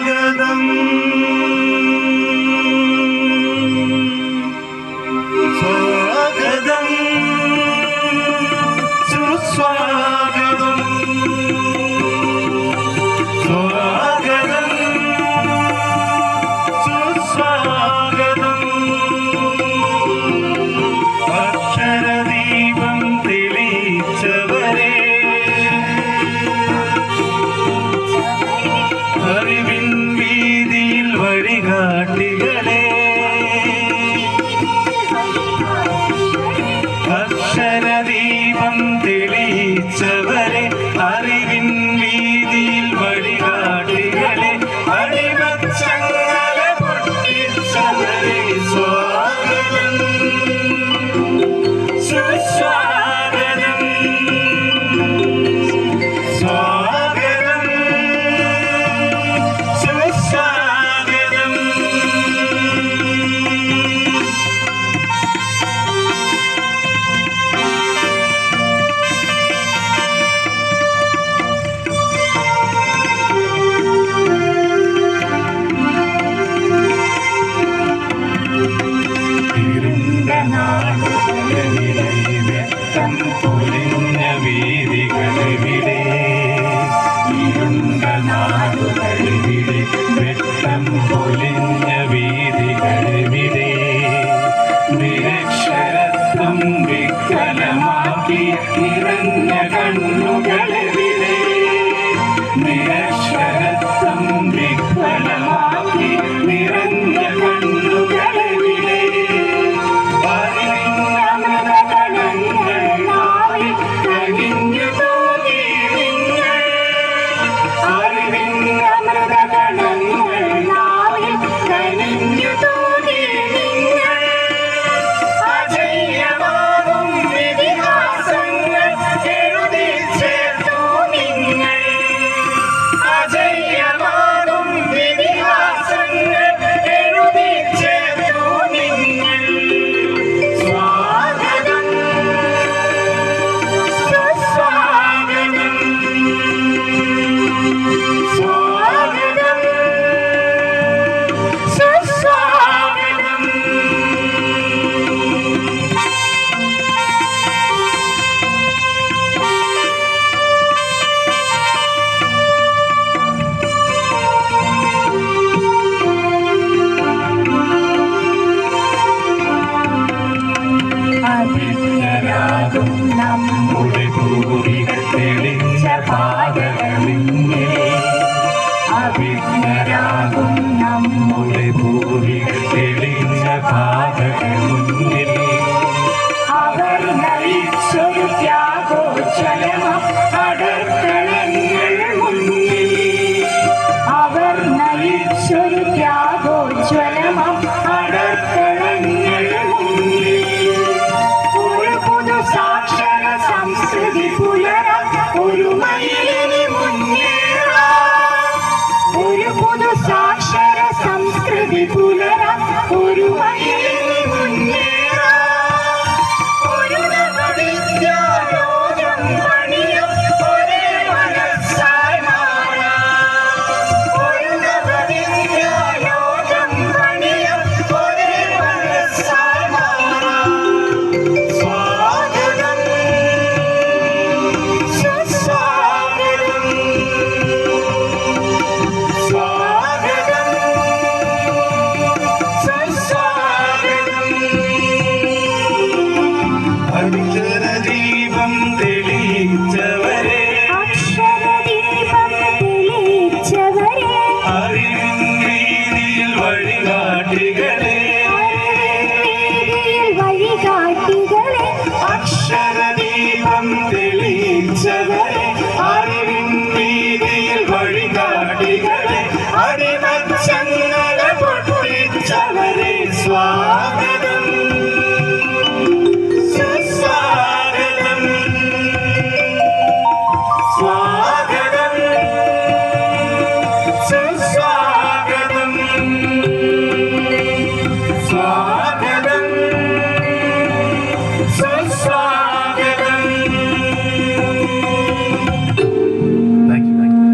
സ്വാഗതം സ്വാഗതം സുസ്വാഗതം നിറഞ്ഞ കണ്ണുകളിലെ നിരക്ഷ നമ്മുടെ തെളിഞ്ഞ പാതകളിങ്ങനെ നമ്മുടെ പൂരികൾ തെളിഞ്ഞ പാതകൾ അവർ നയിച്ചൊരു ത്യാഗം. ദീപം